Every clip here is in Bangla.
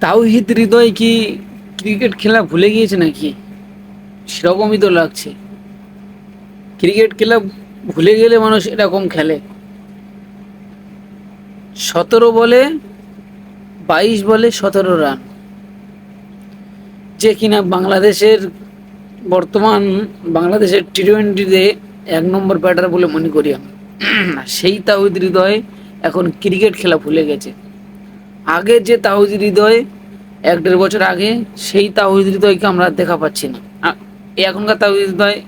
তাওহিদ হৃদয় কি ক্রিকেট খেলা ভুলে গিয়েছে নাকি? সেরকমই তো লাগছে। ক্রিকেট খেলা ভুলে গেলে মানুষ এরকম খেলে। সতেরো বলে, বাইশ বলে সতেরো রান। যে কিনা বাংলাদেশের বর্তমান, বাংলাদেশের টি টোয়েন্টিতে এক নম্বর ব্যাটার বলে মনে করি আমি সেই তাহিদ হৃদয় এখন ক্রিকেট খেলা ভুলে গেছে। আগে যে তাহিদ হৃদয়, এক দেড় বছর আগে সেই তাহিদ হৃদয়কে আমরা দেখা পাচ্ছি না। এখনকার তাহিদ হৃদয়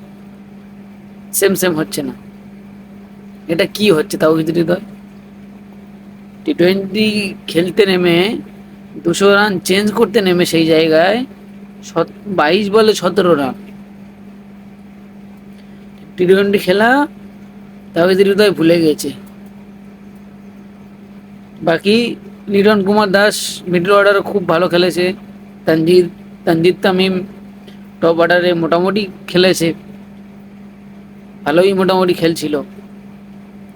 সেম সেম হচ্ছে না। এটা কি হচ্ছে তাহিদ হৃদয়? টি টোয়েন্টি খেলতে নেমে, দুশো রান চেঞ্জ করতে নেমে সেই জায়গায় বাইশ বলে সতেরো রান। টি টোয়েন্টি খেলা তাহিদ হৃদয় ভুলে গেছে। বাকি লিটন কুমার দাস মিডল অর্ডারে খুব ভালো খেলেছে। তানজিদ তানজিদ তামিম টপ অর্ডারে মোটামুটি খেলেছে। ভালোই মোটামুটি খেলছিল।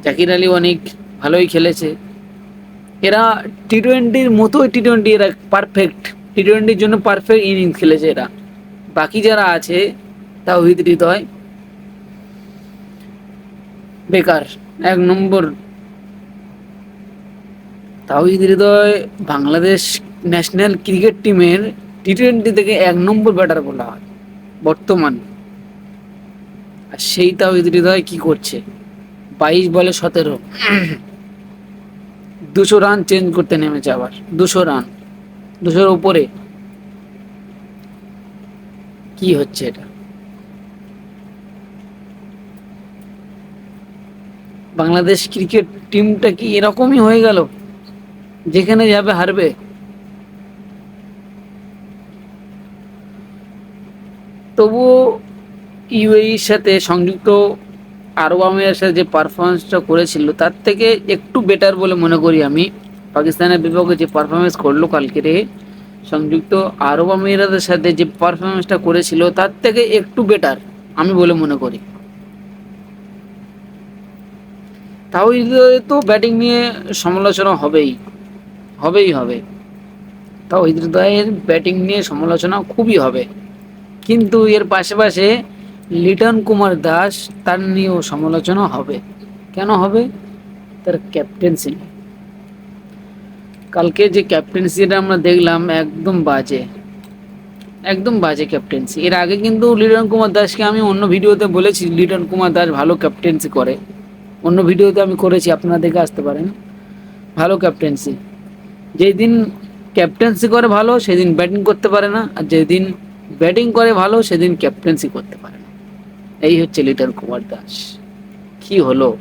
জাকির আলী অনেক ভালোই খেলেছে। এরা টি টোয়েন্টির মতোই টি টোয়েন্টি এরা পারফেক্ট টি টোয়েন্টির জন্য পারফেক্ট ইনিংস খেলেছে এরা। বাকি যারা আছে তাওহিদ হৃদয় বেকার, এক নম্বর তাওহিদ হৃদয় বাংলাদেশ ন্যাশনাল ক্রিকেট টিমের টি টোয়েন্টি থেকে এক নম্বর ব্যাটার বলা হয়, বর্তমান। আর সেই তাওহিদ হৃদয় কি করছে? বাইশ বলে সতেরো। দুশো রান চেঞ্জ করতে নেমেছে আবার। দুশো রান দুশোর উপরে। কি হচ্ছে এটা? বাংলাদেশ ক্রিকেট টিমটা কি এরকমই হয়ে গেল? যেখানে যাবে হারবে। তবুও ইউএইর সাথে সংযুক্ত আরব আমিরের সাথে যে পারফরমেন্সটা করেছিল, তার থেকে একটু বেটার বলে মনে করি আমি। পাকিস্তানের বিপক্ষে যে পারফরমেন্স করল কালকে রে, সংযুক্ত আরব আমিরাতের সাথে যে পারফরমেন্সটা করেছিল, তার থেকে একটু বেটার আমি বলে মনে করি। তাও তো ব্যাটিং নিয়ে সমালোচনা হবেই। হবেই হবে। তাও হৃদয়ের ব্যাটিং নিয়ে সমালোচনা খুবই হবে। কিন্তু এর পাশে লিটন কুমার দাস তার নিয়েও সমালোচনা হবে। কেন হবে? তার ক্যাপ্টেন্সি কালকে যে ক্যাপ্টেন্সিটা আমরা দেখলাম একদম বাজে। একদম বাজে ক্যাপ্টেন্সি এর আগে কিন্তু লিটন কুমার দাসকে আমি অন্য ভিডিওতে বলেছি, লিটন কুমার দাস ভালো ক্যাপ্টেন্সি করে। অন্য ভিডিওতে আমি করেছি, আপনারা দেখে আসতে পারেন। ভালো ক্যাপ্টেন্সি যেদিন ক্যাপ্টেন্সি করে ভালো, সেদিন ব্যাটিং করতে পারে না, আর যেদিন ব্যাটিং করে ভালো, সেদিন ক্যাপ্টেন্সি করতে পারে না। এই হচ্ছে লিটন কুমার দাস। কি হলো?